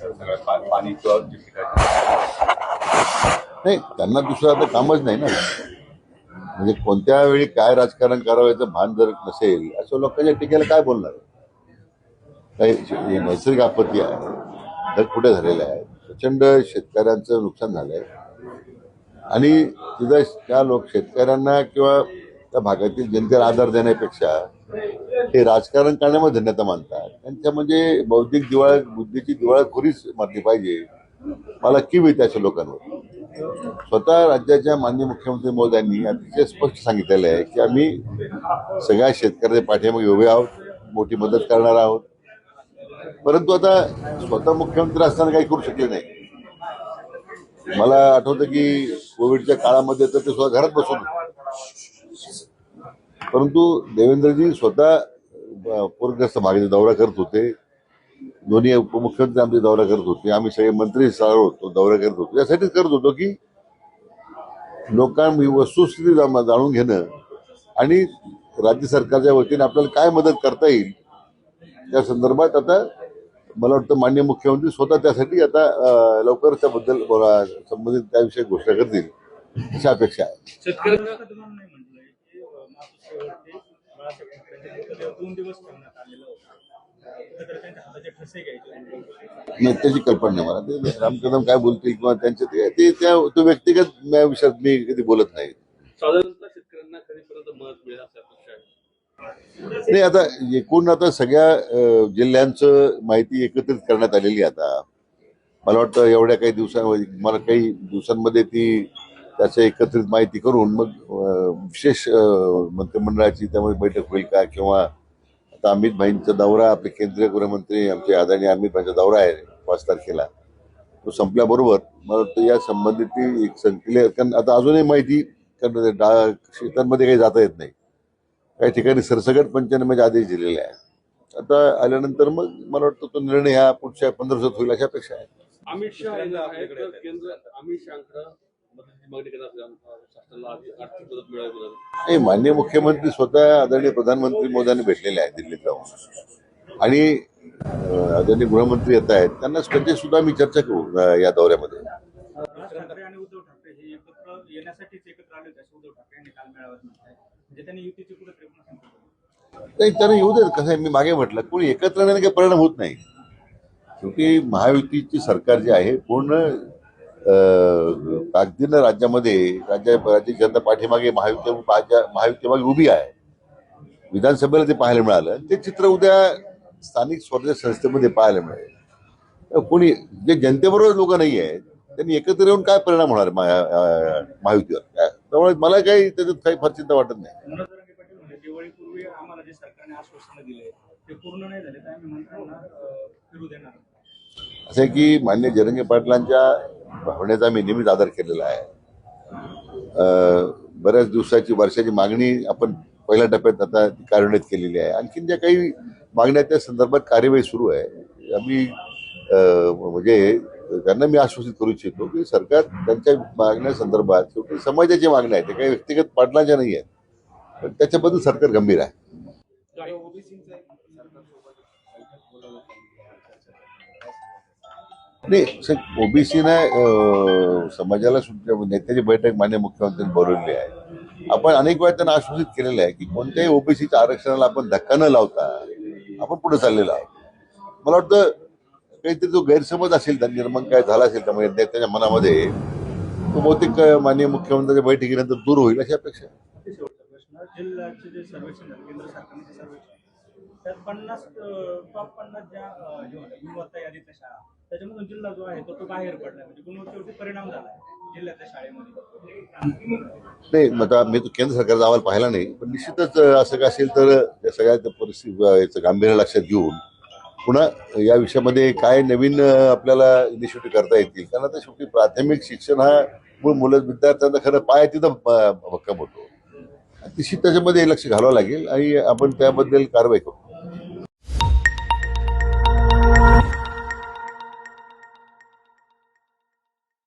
Sir सगळं पाणी किंवा जे पिकाचे नाही त्यांना दुसरं आता कामच नाही ना. म्हणजे कोणत्या वेळी काय राजकारण करावं भान जर नसेल अशा लोकांच्या टीकेला काय बोलणार? काही नैसर्गिक आपत्ती आहे ढग कुठे झालेलं आहे प्रचंड शेतकऱ्यांचं नुकसान झालंय. आणि तिथं त्या लोक शेतकऱ्यांना किंवा त्या भागातील जनतेला आधार देण्यापेक्षा हे राजकारण करण्यामध्ये धन्यता मानतात. त्यांच्या म्हणजे बौद्धिक दिवाळ बुद्धीची दिवाळखोरीच मारली पाहिजे. मला किव येते अशा लोकांवर? स्वतः राज्याच्या माननीय मुख्यमंत्री मोदयांनी अतिशय स्पष्ट सांगितलेलं आहे की आम्ही सगळ्या शेतकऱ्याच्या पाठीमागे उभे आहोत मोठी मदत करणार आहोत. परंतु आता स्वतः मुख्यमंत्री असताना काही करू शकले नाही. मला आठवतं की कोविडच्या काळामध्ये तर ते स्वतः घरात बसून होते. परंतु देवेंद्रजी स्वतः पूरग्रस्त भागाचा दौरा करत होते. दोन्ही उपमुख्यमंत्री आमचे दौरा करत होते. आम्ही सगळे मंत्री सरळ होतो दौरा करत होतो. यासाठीच करत होतो की लोकांनी वस्तुस्थिती जाणून घेणं आणि राज्य सरकारच्या वतीने आपल्याला काय मदत करता येईल त्या संदर्भात आता मला वाटतं मान्य मुख्यमंत्री स्वतः त्यासाठी आता लवकर लवकरच त्याबद्दल संबंधित त्याविषयी घोषणा करतील अशी अपेक्षा आहे. दोन दिवस ठेवण्यात आलेलं होतं. कुठेतरी त्यांच्या हाताचे ठसे घ्यायचे नाही त्याची कल्पना नाही मला. ते रामकदम काय बोलतील किंवा त्यांचे ते ते- त्या तो व्यक्तिगत विषयात मी कधी बोलत नाही. साधारणतः शेतकऱ्यांना कधीपर्यंत मदत मिळेल अशी अपेक्षा आहे? नाही आता एकूण आता सगळ्या जिल्ह्यांचं माहिती एकत्रित करण्यात आलेली आहे आता. मला वाटतं एवढ्या काही दिवसांमध्ये मला काही दिवसांमध्ये ती त्याचं एकत्रित माहिती करून मग विशेष मंत्रिमंडळाची त्यामध्ये बैठक होईल का? किंवा आता अमित भाईंचा दौरा आपले केंद्रीय गृहमंत्री आमचे आदरणीय अमित भाईचा दौरा आहे पाच तारखेला. तो संपल्याबरोबर मला वाटतं या संबंधित एक संकल्य कारण आता अजूनही माहिती कारण डा- शेतांमध्ये काही जाता येत नाही. काही ठिकाणी सरसकट पंचनाम्याचे म्हणजे आदेश दिलेले आहेत आता आल्यानंतर मग मला वाटतं तो निर्णय हा पुढच्या पंधरा दिवसात होईल अशा अपेक्षा आहे. अमित शहा अमित शहाकडे नाही मान्य मुख्यमंत्री स्वतः आदरणीय प्रधानमंत्री मोदयांनी भेटलेले आहेत दिल्लीत जाऊन. आणि आदरणीय गृहमंत्री येत आहेत त्यांना त्यांची सुद्धा मी चर्चा करू या दौऱ्यामध्ये. हे म्हणजे नाही त्यांना येऊ देत कसं मी मागे म्हटलं कोणी एकत्र येण्याने काही परिणाम होत नाही. शेवटी महायुतीची सरकार जे आहे पूर्ण ताकदीनं राज्यामध्ये राज्य राज्याची जनता पाठीमागे महायुती महायुतीमागे उभी आहे. विधानसभेला ते पाहायला मिळालं. ते चित्र उद्या स्थानिक स्वराज्य संस्थेमध्ये पाहायला मिळेल. कोणी जे जनतेबरोबर लोक नाही आहेत त्यांनी एकत्र येऊन काय परिणाम होणार महायुतीवर? त्यामुळे मला काही त्याच्यात काही फार चिंता वाटत नाही. मनोज जरांगे पाटील दिवाळीपूर्वी आम्हाला जे सरकारने आश्वासनं दिले ते पूर्ण नाही झाले. तर आम्ही मंत्र्यांना अं, फिरू देणार. असं की मान्य जरंगे पाटलांच्या भावनेचा मी नेहमीच आदर केलेला आहे. बऱ्याच दिवसाची वर्षाची मागणी आपण पहिल्या टप्प्यात आता कार्यान्वित केलेली आहे. आणखीन ज्या काही मागण्या आहेत त्या संदर्भात कार्यवाही सुरू आहे. आम्ही म्हणजे त्यांना मी आश्वासित करू इच्छितो की सरकार त्यांच्या मागण्या संदर्भात शेवटी समाजाची मागण्या आहेत. ते काही व्यक्तिगत पाटलांच्या नाही आहेत. पण त्याच्याबद्दल सरकार गंभीर आहे. नाही ओबीसीनं समाजाला सुद्धा नेत्याची बैठक मान्य मुख्यमंत्र्यांनी बोलवलेली आहे. आपण अनेक वेळा त्यांना आश्वासित केलेलं आहे की कोणत्याही ओबीसीच्या आरक्षणाला आपण धक्का न लावता आपण पुढे चाललेलो आहोत. मला वाटतं काहीतरी जो गैरसमज असेल निर्माण काय झाला असेल त्यामुळे नेत्याच्या मनामध्ये तो बहुतेक माननीय मुख्यमंत्र्यांच्या बैठकीनंतर दूर होईल अशी अपेक्षा आहे. तर पन्नास टॉप पन्नास ज्या गुणवत्ता यादीच्या शाळा त्याच्यामधून जिल्हा जो आहे तो तो बाहेर पडलाय. म्हणजे गुणवत्तेवरती परिणाम झाला आहे शाळेमध्ये. नाही मग आता मी तो केंद्र सरकारचा अहवाल पाहिला नाही पण निश्चितच असं काय असेल तर या सगळ्या परिस्थिती याचं गांभीर्य लक्षात घेऊन पुन्हा या विषयामध्ये काय नवीन आपल्याला इनिशिएटिव्ह करता येतील? कारण आता शेवटी प्राथमिक शिक्षण हा मूळ मुलं विद्यार्थ्यांचा खरं पाय तिथं भक्कम होतो. निश्चित त्याच्यामध्ये लक्ष घालावं लागेल आणि आपण त्याबद्दल कारवाई करू.